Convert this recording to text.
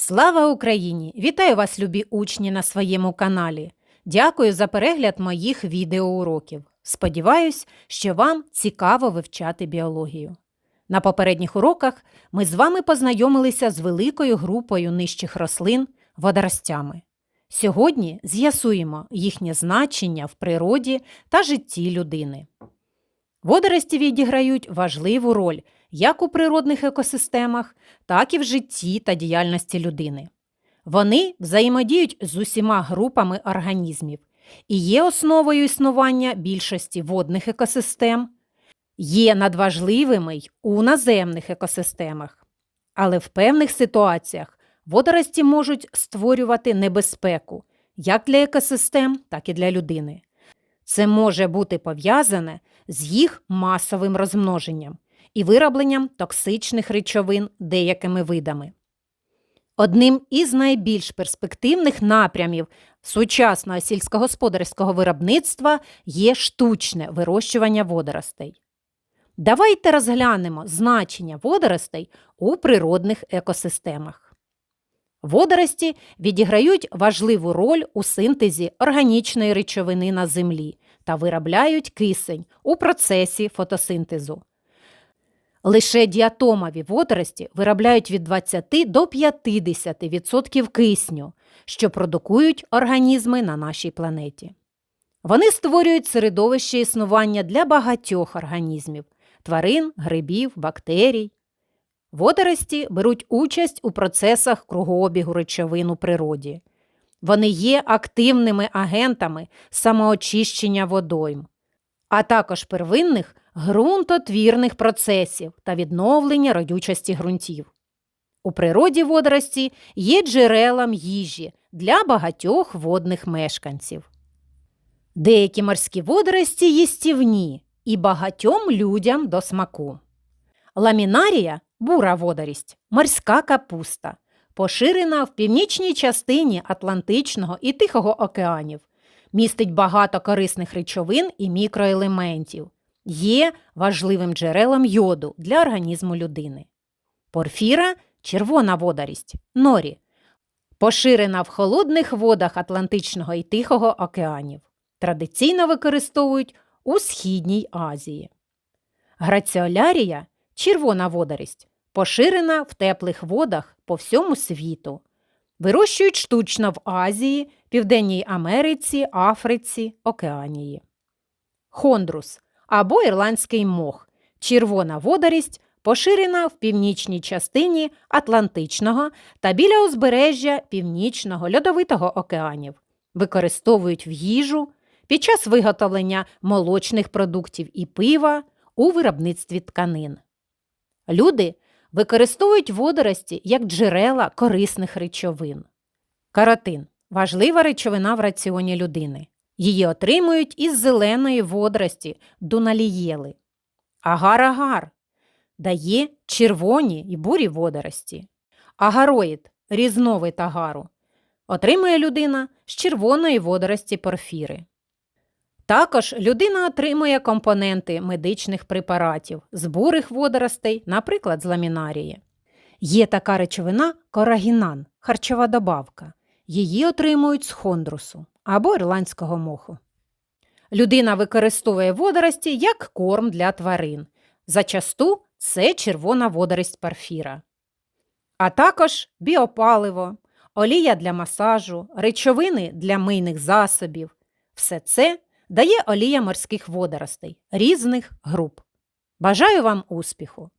Слава Україні! Вітаю вас, любі учні, на своєму каналі. Дякую за перегляд моїх відеоуроків. Сподіваюсь, що вам цікаво вивчати біологію. На попередніх уроках ми з вами познайомилися з великою групою нижчих рослин водоростями. Сьогодні з'ясуємо їхнє значення в природі та житті людини. Водорості відіграють важливу роль як у природних екосистемах, так і в житті та діяльності людини. Вони взаємодіють з усіма групами організмів і є основою існування більшості водних екосистем, є надважливими й у наземних екосистемах. Але в певних ситуаціях водорості можуть створювати небезпеку як для екосистем, так і для людини. Це може бути пов'язане з їх масовим розмноженням і виробленням токсичних речовин деякими видами. Одним із найбільш перспективних напрямів сучасного сільськогосподарського виробництва є штучне вирощування водоростей. Давайте розглянемо значення водоростей у природних екосистемах. Водорості відіграють важливу роль у синтезі органічної речовини на землі та виробляють кисень у процесі фотосинтезу. Лише діатомові водорості виробляють від 20 до 50% кисню, що продукують організми на нашій планеті. Вони створюють середовище існування для багатьох організмів тварин, грибів, бактерій. Водорості беруть участь у процесах кругообігу речовин у природі. Вони є активними агентами самоочищення водойм, а також первинних ґрунтотвірних процесів та відновлення родючості ґрунтів. У природі водорості є джерелом їжі для багатьох водних мешканців. Деякі морські водорості їстівні і багатьом людям до смаку. Ламінарія бура водорість, морська капуста, поширена в північній частині Атлантичного і Тихого океанів, містить багато корисних речовин і мікроелементів, є важливим джерелом йоду для організму людини. Порфіра червона водорість, норі, поширена в холодних водах Атлантичного і Тихого океанів. Традиційно використовують у Східній Азії. Граціолярія червона водорість, поширена в теплих водах по всьому світу. Вирощують штучно в Азії, Південній Америці, Африці, Океанії. Хондрус або ірландський мох червона водорість, поширена в північній частині Атлантичного та біля узбережжя Північного льодовитого океанів. Використовують в їжу під час виготовлення молочних продуктів і пива у виробництві тканин. Люди використовують водорості як джерела корисних речовин. Каротин важлива речовина в раціоні людини. Її отримують із зеленої водорості дуналієли. Агар-агар дає червоні і бурі водорості. Агароїд різновид агару отримує людина з червоної водорості порфіри. Також людина отримує компоненти медичних препаратів з бурих водоростей, наприклад, з ламінарії. Є така речовина корагінан, харчова добавка. Її отримують з хондрусу або ірландського моху. Людина використовує водорості як корм для тварин. Зачасту це червона водорость парфіра. А також біопаливо, олія для масажу, речовини для мийних засобів. Все це дає олія морських водоростей різних груп. Бажаю вам успіху!